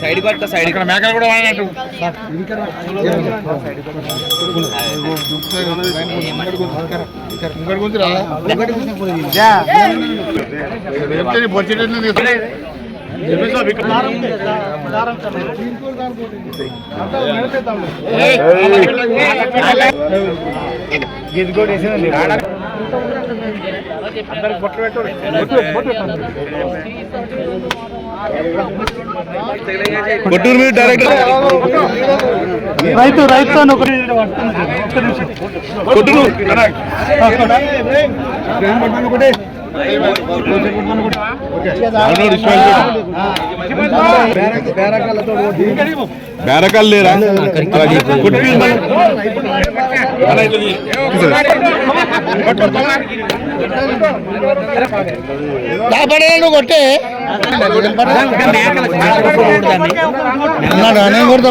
Side పట్ట side ఇక్కడ మేకలు కూడా వాడినట్టు ఇంకటి గురించి రా చెప్తే నీ పొచ్చేటట్లు తీసుకో. కొట్టూరు మీద డైరెక్ట్ రైతు రైతు అని ఒకటి కొట్టూరు బేరకాలు లేరా తీ. కొట్టే నేను కొడతా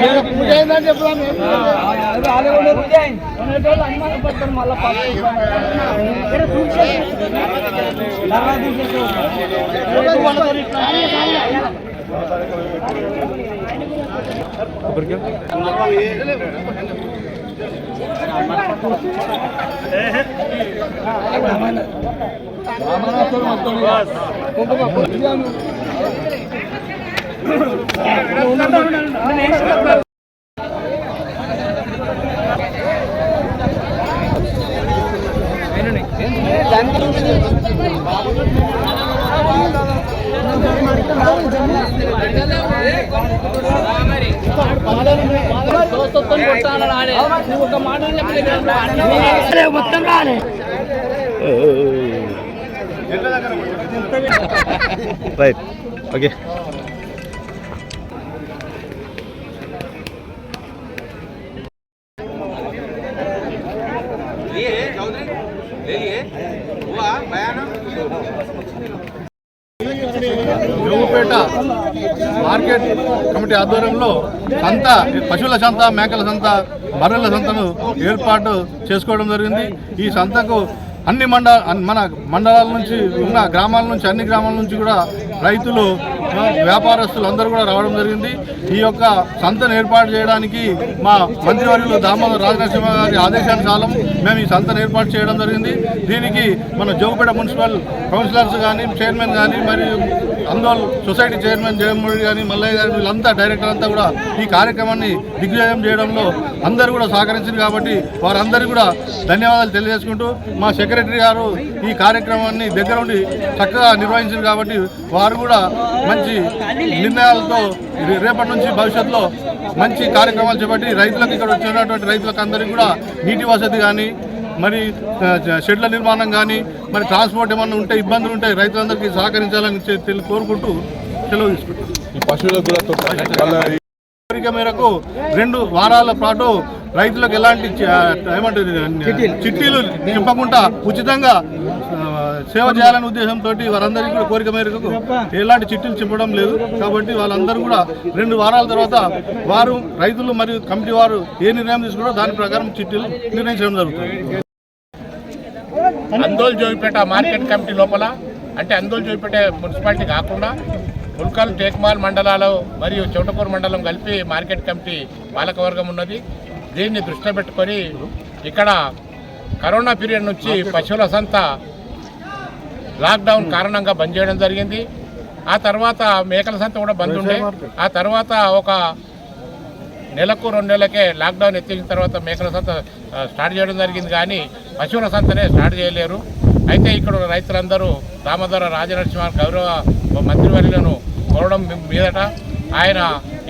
పోయిందా పది. అదే పది పోయింది ఒకటి పది పోయింది. మొత్తం రాలే right okay Jogipet market committee ఆధ్వర్యంలో సంత పశువుల సంత మేకల సంత బర్రెల సంతను ఏర్పాటు చేసుకోవడం జరిగింది. ఈ సంతకు అన్ని మండల మన మండలాల నుంచి ఉన్న గ్రామాల నుంచి అన్ని గ్రామాల నుంచి కూడా రైతులు వ్యాపారస్తులు అందరూ కూడా రావడం జరిగింది. ఈ యొక్క సంతను ఏర్పాటు చేయడానికి మా మంత్రివర్యులు దామోదర్ రాజనరసింహ గారి ఆదేశానుసారం మేము ఈ సంతను ఏర్పాటు చేయడం జరిగింది. దీనికి మన జోగుపేట మున్సిపల్ కౌన్సిలర్స్ కానీ చైర్మన్ కానీ మరియు అందోల్ సొసైటీ చైర్మన్ జగన్మోహన్ కానీ మల్లయ్య గారు వీళ్ళంతా డైరెక్టర్ అంతా కూడా ఈ కార్యక్రమాన్ని దిగ్విజయం చేయడంలో అందరూ కూడా సహకరించారు కాబట్టి వారందరూ కూడా ధన్యవాదాలు తెలియజేసుకుంటూ మా సెక్రటరీ గారు ఈ కార్యక్రమాన్ని దగ్గర ఉండి చక్కగా నిర్వహించారు కాబట్టి వారు కూడా మంచి నిర్ణయాలతో రేపటి నుంచి భవిష్యత్తులో మంచి కార్యక్రమాలు చేపట్టి రైతులకు ఇక్కడ వచ్చినటువంటి రైతులకు అందరికీ కూడా నీటి వసతి కానీ మరి షెడ్ల నిర్మాణం కానీ మరి ట్రాన్స్పోర్ట్ ఏమన్నా ఉంటే ఇబ్బందులు ఉంటాయి రైతులందరికీ సహకరించాలని కోరుకుంటూ సెలవు తీసుకుంటాం పశువులకు కూడా కోరిక మేరకు రెండు వారాల పాటు రైతులకు ఎలాంటి ఏమంటారు చిట్టీలు. చెప్పకుండా ఉచితంగా సేవ చేయాలనే ఉద్దేశంతో వారందరికీ కూడా కోరిక మేరకు ఎలాంటి చిట్టీలు చెప్పడం లేదు. కాబట్టి వాళ్ళందరూ కూడా రెండు వారాల తర్వాత వారు రైతులు మరియు కమిటీ వారు ఏ నిర్ణయం తీసుకున్నారో దాని ప్రకారం చిట్టీలు నిర్ణయించడం జరుగుతుంది. అందోల్ జోగిపేట మార్కెట్ కమిటీ లోపల అంటే అందోల్ జోగిపేట మున్సిపాలిటీ కాకుండా ముల్కల్ టేక్మాల్ మండలాలు మరియు చౌటపూర్ మండలం కలిపి మార్కెట్ కమిటీ పాలకవర్గం ఉన్నది. దీన్ని దృష్టిలో పెట్టుకొని ఇక్కడ కరోనా పీరియడ్ నుంచి పశువుల సంత లాక్డౌన్ కారణంగా బంద్ చేయడం జరిగింది. ఆ తర్వాత మేకల సంత కూడా బంద్ ఉండే. ఆ తర్వాత ఒక నెలకు రెండు నెలలకే లాక్డౌన్ ఎత్తిన తర్వాత మేకల సంత స్టార్ట్ చేయడం జరిగింది. కానీ పశువుల సంతనే స్టార్ట్ చేయలేరు. అయితే ఇక్కడ రైతులందరూ దామోదర రాజనరసింహ గౌరవ మంత్రివర్యులను కొనడం మీదట ఆయన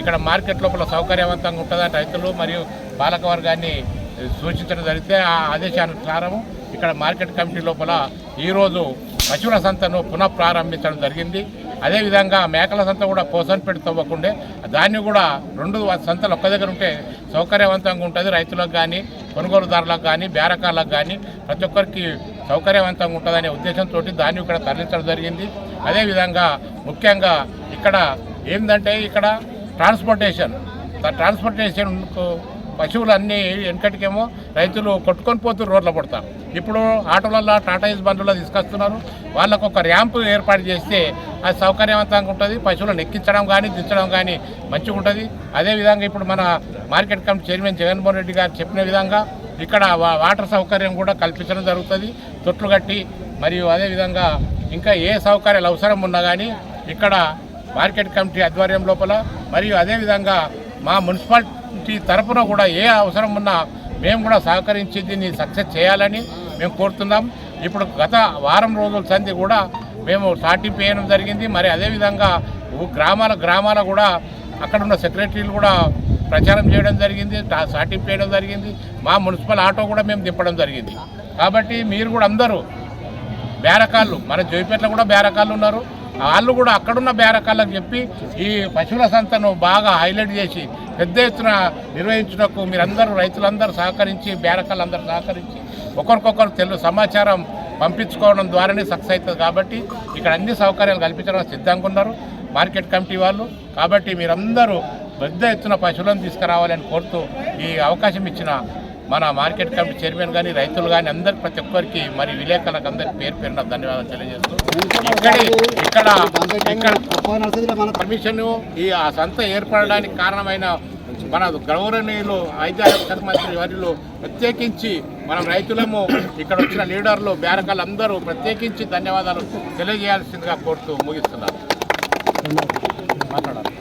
ఇక్కడ మార్కెట్ లోపల సౌకర్యవంతంగా ఉంటుందని రైతులు మరియు పాలక వర్గాన్ని సూచించడం జరిగితే ఆ ఆదేశానుసారము ఇక్కడ మార్కెట్ కమిటీ లోపల ఈరోజు పశువుల సంతను పునః ప్రారంభించడం జరిగింది. అదేవిధంగా మేకల సంత కూడా పోసన్పేట తవ్వకుండే దాన్ని కూడా రెండు సంతలు ఒక్క దగ్గర ఉంటే సౌకర్యవంతంగా ఉంటుంది. రైతులకు కానీ కొనుగోలుదారులకు కానీ బేరకాలకు కానీ ప్రతి ఒక్కరికి సౌకర్యవంతంగా ఉంటుందనే ఉద్దేశంతో దాన్ని ఇక్కడ తరలించడం జరిగింది. అదేవిధంగా ముఖ్యంగా ఇక్కడ ఏంటంటే ఇక్కడ ట్రాన్స్పోర్టేషన్. ట్రాన్స్పోర్టేషన్ పశువులు అన్నీ వెనకటికేమో రైతులు కొట్టుకొని పోతూ రోడ్ల పడతారు ఇప్పుడు ఆటోలలో టాటాయిస్ బండ్లలో తీసుకొస్తున్నారు. వాళ్ళకు ఒక ర్యాంపు ఏర్పాటు చేస్తే అది సౌకర్యవంతంగా ఉంటుంది. పశువులను ఎక్కించడం కానీ దించడం కానీ మంచిగా ఉంటుంది. అదేవిధంగా ఇప్పుడు మన market committee chairman Jaganmohan Reddy గారు చెప్పిన విధంగా ఇక్కడ వా- వాటర్ సౌకర్యం కూడా కల్పించడం జరుగుతుంది. తొట్లు కట్టి మరియు అదేవిధంగా ఇంకా ఏ సౌకర్యాలు అవసరం ఉన్నా కానీ ఇక్కడ మార్కెట్ కమిటీ ఆధ్వర్యం లోపల మరియు అదేవిధంగా మా మున్సిపాలిటీ తరపున కూడా ఏ అవసరం ఉన్నా మేము కూడా సహకరించి దీన్ని సక్సెస్ చేయాలని మేము కోరుతున్నాం. ఇప్పుడు గత వారం రోజుల సంధి కూడా మేము స్టార్టింగ్ చేయడం జరిగింది. మరి అదేవిధంగా గ్రామాల గ్రామాల కూడా అక్కడ ఉన్న సెక్రటరీలు కూడా ప్రచారం చేయడం జరిగింది. స్టార్టింగ్ చేయడం జరిగింది. మా మున్సిపల్ ఆటో కూడా మేము దింపడం జరిగింది. కాబట్టి మీరు కూడా అందరూ బేరకాళ్ళు మన జోయిపేటలో కూడా బేరకాళ్ళు ఉన్నారు. వాళ్ళు కూడా అక్కడున్న బేరకాళ్ళకు చెప్పి ఈ పశువుల సంతను బాగా హైలైట్ చేసి పెద్ద ఎత్తున నిర్వహించుటకు మీరందరూ రైతులందరూ సహకరించి బేరకాళ్ళందరూ సహకరించి ఒకరికొకరు తెలు సమాచారం పంపించుకోవడం ద్వారానే సక్సెస్ అవుతుంది కాబట్టి ఇక్కడ అన్ని సౌకర్యాలు కల్పించడం సిద్ధంగా ఉన్నారు. మార్కెట్ కమిటీ వాళ్ళు కాబట్టి మీరందరూ పెద్ద ఎత్తున పశువులను తీసుకురావాలని కోరుతూ ఈ అవకాశం ఇచ్చిన మన మార్కెట్ కమిటీ చైర్మన్ కానీ రైతులు కానీ అందరు ప్రతి ఒక్కరికి మరి విలేకరులకు అందరికి పేరు పేరున ధన్యవాదాలు తెలియజేస్తూ ఇక్కడి ఇక్కడ ఇక్కడ పర్మిషన్ ఈ ఆ సంత ఏర్పడడానికి కారణమైన మన గౌరవనీయులు వైద్య శాఖ మంత్రి వారిలో ప్రత్యేకించి మనం రైతులము ఇక్కడ వచ్చిన లీడర్లు బ్యారకాలు అందరూ ప్రత్యేకించి ధన్యవాదాలు తెలియజేయాల్సిందిగా కోరుతూ ముగిస్తున్నారు మాట్లాడాలి.